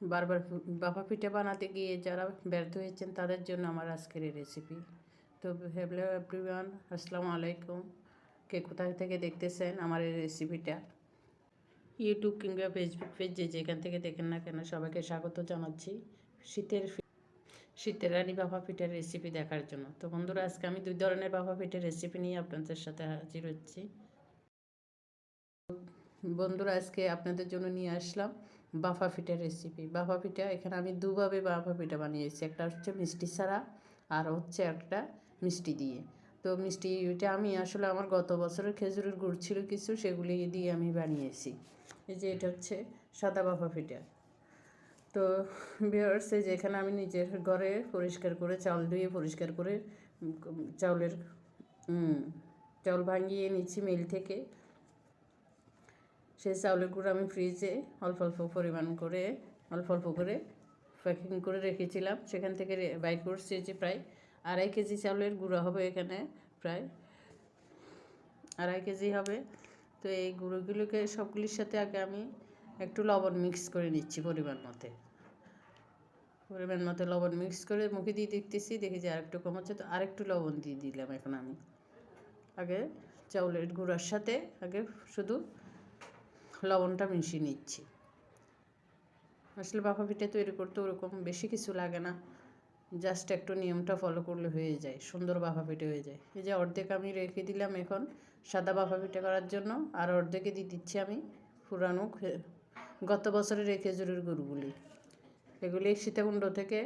বারবার বাফা পিঠা বানাতে গিয়ে যারা ব্যর্থ হয়েছেন, তাদের জন্য আমার আজকের এই রেসিপি তো হ্যালো এভরিওয়ান আসসালামু আলাইকুম। কে কোথায় থেকে দেখতেছেন আমার এই রেসিপিটা ইউটিউব কিংবা ফেসবুক পেজ যে যেখান থেকে দেখেন না কেন, সবাইকে স্বাগত জানাচ্ছি। শীতের শীতের রানী বাফা পিঠার রেসিপি দেখার জন্য। তো বন্ধুরা, আজকে আমি দুই ধরনের বাফা পিঠের রেসিপি নিয়ে আপনাদের সাথে হাজির হচ্ছি। বন্ধুরা, আজকে আপনাদের জন্য নিয়ে আসলাম বাফা পিঠার রেসিপি বাফা পিঠা, এখানে আমি দুভাবে বাফা পিঠা বানিয়েছি। একটা হচ্ছে মিষ্টি ছাড়া, আর হচ্ছে একটা মিষ্টি দিয়ে। তো মিষ্টি এটা আমি আসলে আমার গত বছরের খেজুরের গুড় ছিল কিছু, সেগুলি দিয়ে আমি বানিয়েছি। এই যে এটা হচ্ছে সাদা বাফা পিঠা। তো বিয়ার্স এই যে এখানে আমি নিজের ঘরে পরিষ্কার করে চাউল ধুয়ে পরিষ্কার করে চাউলের চাউল ভাঙিয়ে নিচ্ছি মিল থেকে। সেই চাউলের গুঁড়ো আমি ফ্রিজে অল্প অল্প পরিমাণ করে, অল্প অল্প করে প্যাকিং করে রেখেছিলাম। সেখান থেকে বাইর করছি যে প্রায় আড়াই কেজি চাউলের গুঁড়ো হবে এখানে প্রায়। আড়াই কেজি হবে। তো এই গুঁড়োগুলোকে সবগুলির সাথে আগে আমি একটু লবণ মিক্স করে নিচ্ছি পরিমাণ মতে। পরিমাণ মতো লবণ মিক্স করে মুখে দিয়ে দেখতেছি, দেখি যে আরেকটু কম হচ্ছে। তো আরেকটু লবণ দিয়ে দিলাম এখন আমি। আগে চাউলের গুঁড়ার সাথে আগে শুধু লবণটা মিশিয়ে নিচ্ছি। আসলে বাফা পিঠে তৈরি করতে ওরকম বেশি কিছু লাগে না। জাস্ট একটু নিয়মটা ফলো করলে হয়ে যায়, সুন্দর বাফা পিঠে হয়ে যায়। এই যে অর্ধেক আমি রেখে দিলাম এখন সাদা বাফা পিঠে করার জন্য, আর অর্ধেকে দিয়ে দিচ্ছি আমি পুরানো গত বছরের এই খেজুরের গুড়গুলি। এগুলি সীতাকুণ্ড থেকে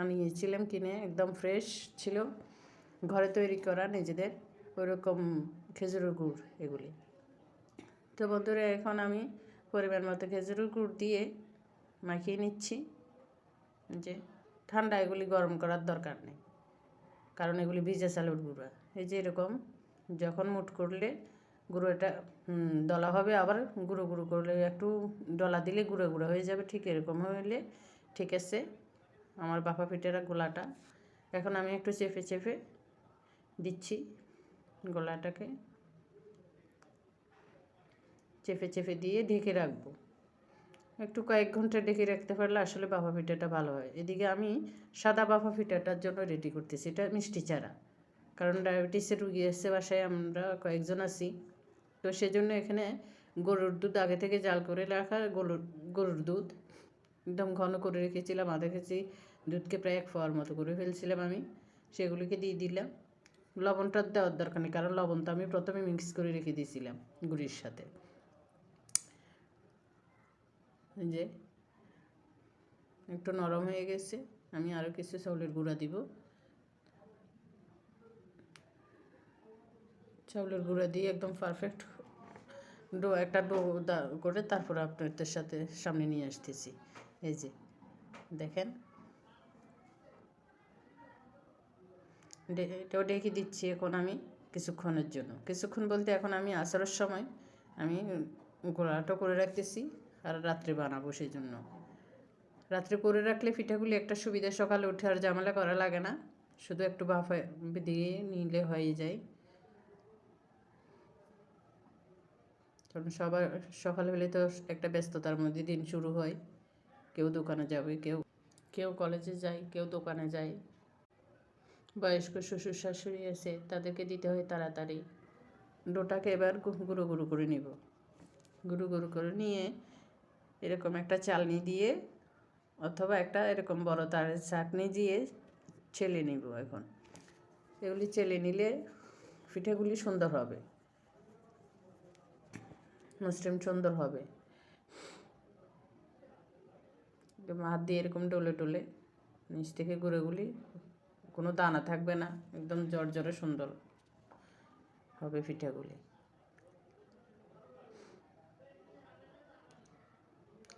আনিয়েছিলাম কিনে, একদম ফ্রেশ ছিল। ঘরে তৈরি করা নিজেদের ওইরকম খেজুরের গুড় এগুলি। তো বন্ধুরা, এখন আমি পরিমাণ মতো খেজুরের গুড় দিয়ে মাখিয়ে নিচ্ছি। যে ঠান্ডা এগুলি গরম করার দরকার নেই, কারণ এগুলি ভিজে চালের গুঁড়া। এই যে এরকম যখন মুট করলে গুঁড়োটা দলা হবে, আবার গুঁড়ো গুঁড়ো করলে একটু ডলা দিলে গুঁড়ো গুঁড়ো হয়ে যাবে। ঠিক এরকম হলে ঠিক আছে, আমার বাপা পিঠেরা গোলাটা। এখন আমি একটু চেপে চেপে দিচ্ছি গোলাটাকে। চেপে চেপে দিয়ে ঢেকে রাখব। একটু কয়েক ঘণ্টা ঢেকে রাখতে পারলে আসলে বাফা পিঠাটা ভালো হয়। এদিকে আমি সাদা বাফা পিঠাটার জন্য রেডি করতেছি। এটা মিষ্টি চারা। কারণ ডায়াবেটিসের রুগী এসছে বাসায়, আমরা কয়েকজন আছি। তো সেজন্য এখানে গরুর দুধ আগে থেকে জাল করে রাখা, গরুর গরুর দুধ একদম ঘন করে রেখেছিলাম, আধা কেজি দুধকে প্রায় এক ফোয়ার মতো করে ফেলছিলাম আমি। সেগুলিকে দিয়ে দিলাম। লবণটা দেওয়ার দরকার নেই, কারণ লবণ তো আমি প্রথমে মিক্স করে রেখে দিয়েছিলাম গুড়ির সাথে। যে, একটু নরম হয়ে গেছে, আমি আরও কিছু চাউলের গুঁড়া দিব। চাউলের গুঁড়া দিয়ে একদম পারফেক্ট ডো, একটা ডো করে তারপর আপনাদের সাথে সামনে নিয়ে আসতেছি। এই যে, দেখেন। এটাও ডেকে দিচ্ছি এখন আমি কিছুক্ষণের জন্য। কিছুক্ষণ বলতে এখন আমি আসারের সময় আমি গোড়াটা করে রাখতেছি। আর রাত্রে বানাবো সেই জন্য রাত্রে করে রাখলে পিঠাগুলি একটা সুবিধা, সকালে উঠে আর ঝামেলা করা লাগে না। শুধু একটু বাফা দিয়ে নিলে হয়ে যায়। কারণ সবার সকাল হলে তো একটা ব্যস্ততার মধ্যে দিন শুরু হয়। কেউ দোকানে যাবে, কেউ কেউ কলেজে যায়, কেউ দোকানে যায়। বয়স্ক শ্বশুর শাশুড়ি আছে, তাদেরকে দিতে হয় তাড়াতাড়ি। ডোটাকে এবার গুঁড়ো গুঁড়ো করে নিব। গুঁড়ো গুঁড়ো করে নিয়ে এরকম একটা চালনি দিয়ে অথবা একটা এরকম বড় তারের চাটনি দিয়ে ছেলে নিব এখন। এগুলি চেলে নিলে পিঠেগুলি সুন্দর হবে। মসৃণ সুন্দর হবে। হাত দিয়ে এরকম ডলে ডলে নিচ থেকে গুঁড়োগুলি, কোনো দানা থাকবে না, একদম জর্জরে সুন্দর হবে পিঠাগুলি।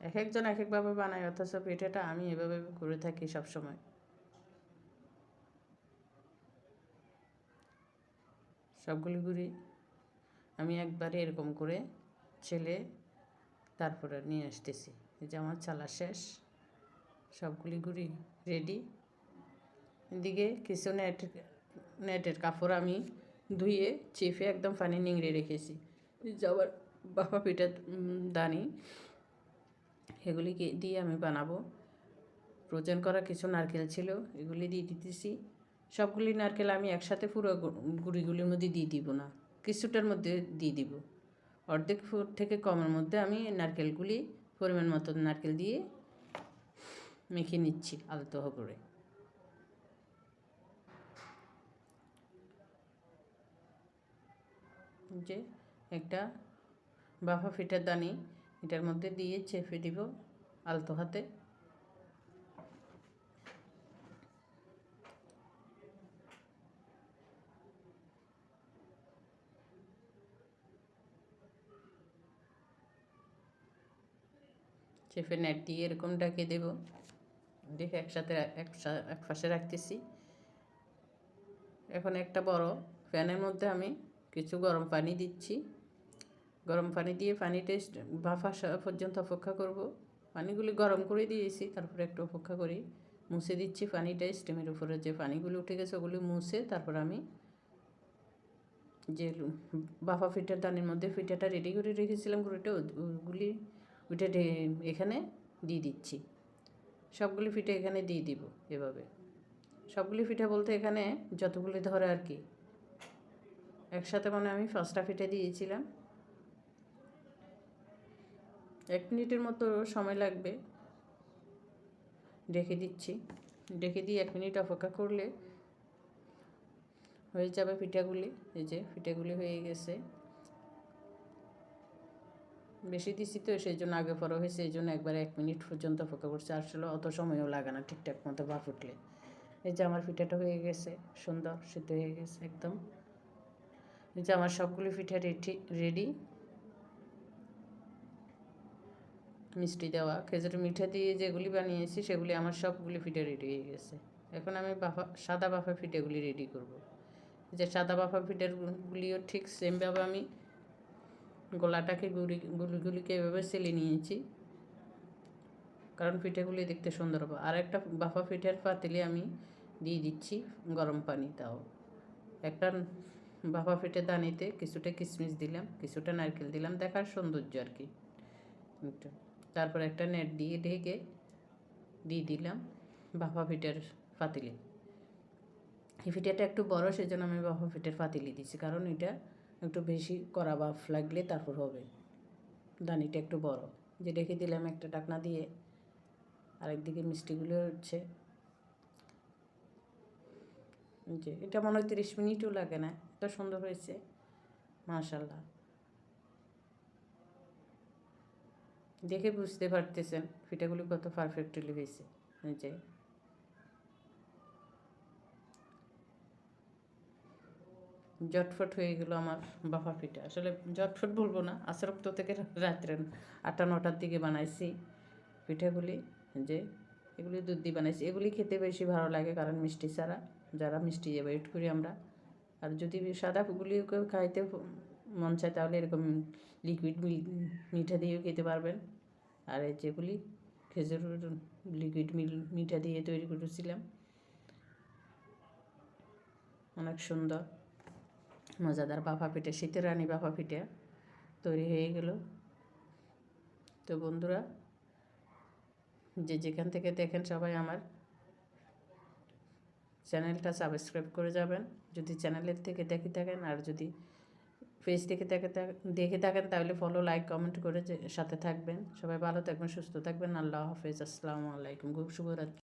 এক একজন এক একভাবে বানায়, অথচ পিঠাটা আমি এভাবে করে থাকি সব সময় সবগুলি গুড়ি আমি একবারে এরকম করে ছেলে তারপরে নিয়ে আসতেছি। এই যে আমার চালা শেষ, সবগুলি গুড়ি রেডি এদিকে কিছু নেট নেটের কাপড় আমি ধুয়ে, চেপে একদম পানি নিংড়ে রেখেছি। এই যে আবার বাবা পিঠা দানি এগুলিকে দিয়ে আমি বানাবো। ফ্রোজেন করা কিছু নারকেল ছিল, এগুলি দিয়ে দিতেছি। সবগুলি নারকেল আমি একসাথে পুরো গুঁড়িগুলির মধ্যে দিয়ে দিব না, কিছুটার মধ্যে দিয়ে দিব। অর্ধেক ফুট থেকে কমের মধ্যে আমি নারকেলগুলি পরিমাণ মতো নারকেল দিয়ে মেখে নিচ্ছি আলতো করে। যে একটা বাফা ফিটার দানি এটার মধ্যে দিয়ে চেপে দিব আলতো হাতে। চেপে নেট দিয়ে এরকম ডাকিয়ে দেব। দেখে একসাথে এক এক পাশে রাখতেছি। এখন একটা বড় ফ্যানের মধ্যে আমি কিছু গরম পানি দিচ্ছি। গরম পানি দিয়ে পানি টেস্ট ভাফা পর্যন্ত অপেক্ষা করব। পানিগুলি গরম করে দিয়েছি, তারপরে একটু অপেক্ষা করি। মুছে দিচ্ছি পানিটা স্টেমের উপরে যে পানিগুলো উঠে গেছে ওগুলি মুছে, তারপর আমি যে বাফা ফিটার দানির মধ্যে ফিটাটা রেডি করে রেখেছিলাম গুঁড়োটা ওগুলি ওইটা এখানে দিয়ে দিচ্ছি। সবগুলি ফিটে এখানে দিয়ে দিব এভাবে। সবগুলি পিঠা বলতে এখানে যতগুলি ধরে আর কি। একসাথে মানে আমি পাঁচটা পিঠে দিয়েছিলাম। এক মিনিটের মতো সময় লাগবে। ডেকে দিচ্ছি। ডেকে দিয়ে এক মিনিট অপেক্ষা করলে হয়ে যাবে পিঠাগুলি। এই যে পিঠাগুলি হয়ে গেছে। বেশি দিছি তো, সেই জন্য আগে পরে হয়েছে, এই জন্য একবার এক মিনিট পর্যন্ত অপেক্ষা করছে। আসলে অত সময়ও লাগে না ঠিকঠাক মতো ভাপ উঠলে। এই যে আমার পিঠাটা হয়ে গেছে, সুন্দর সিদ্ধ হয়ে গেছে একদম। এই যে আমার সবগুলি পিঠা রেডি রেডি। মিষ্টি দেওয়া, খেজুরি মিঠা দিয়ে যেগুলি বানিয়েছি সেগুলি আমার সবগুলি পিঠে রেডি হয়ে গেছে। এখন আমি বাফা, সাদা বাফা পিঠেগুলি রেডি করব। যে সাদা বাফা পিঠেগুলিও ঠিক সেমভাবে আমি গলাটাকে গুড়ি, গুলিগুলিকে এভাবে সেলে নিয়েছি। কারণ পিঠেগুলি দেখতে সুন্দর হবে। আর একটা বাফা পিঠের পাতিলে আমি দিয়ে দিচ্ছি গরম পানি তাও। একটা বাফা পিঠে দানিতে কিছুটা কিশমিশ দিলাম, কিছুটা নারকেল দিলাম, দেখার সৌন্দর্য আর কি। তারপর একটা নেট দিয়ে ঢেকে দিয়ে দিলাম বাফা পিঠের পাতিলে। এই পিঠাটা একটু বড়, সেজন্য আমি বাফা পিঠের পাতিলে দিচ্ছি কারণ এটা একটু বেশি কড়া বাফ লাগলে তারপর হবে। দানিটা একটু বড়। যে রেখে দিলাম একটা টাকনা দিয়ে আরেকদিকে মিষ্টিগুলো হচ্ছে। যে, এটা মনে হয় তিরিশ মিনিটও লাগে না, এত সুন্দর হয়েছে মাশাল্লাহ দেখে বুঝতে পারতেছেন পিঠাগুলি কত পারফেক্টলি হয়েছে যে। জটফট হয়ে গেল আমার বাফা পিঠা আসলে জটফট বলব না আসরক্ত থেকে রাত্রে আটটা, নটার দিকে বানাইছি পিঠাগুলি যে, এগুলি দুধ দিয়ে বানাইছি। এগুলি খেতে বেশি ভালো লাগে কারণ মিষ্টি ছাড়া, যারা মিষ্টি অ্যাভয়েড করি আমরা। আর যদি সাদাগুলিও কেউ খাইতে মন চায় তাহলে এরকম লিকুইড মিঠা দিয়েও খেতে পারবেন। আর এই যেগুলি খেজুর লিকুইড মিঠা দিয়ে তৈরি করেছিলাম। অনেক সুন্দর, মজাদার বাফা পিঠে, শীতের রানী বাফা পিঠে তৈরি হয়ে গেল। তো বন্ধুরা, যে যেখান থেকে দেখেন সবাই আমার চ্যানেলটা সাবস্ক্রাইব করে যাবেন। যদি চ্যানেলের থেকে দেখে থাকেন আর যদি পেজ দেখে থাকে দেখে থাকেন, তাহলে ফলো লাইক কমেন্ট করে সাথে থাকবেন। সবাই ভালো থাকবেন, সুস্থ থাকবেন। আল্লাহ হাফেজ। আসসালামু আলাইকুম। খুব শুভরাত্রি।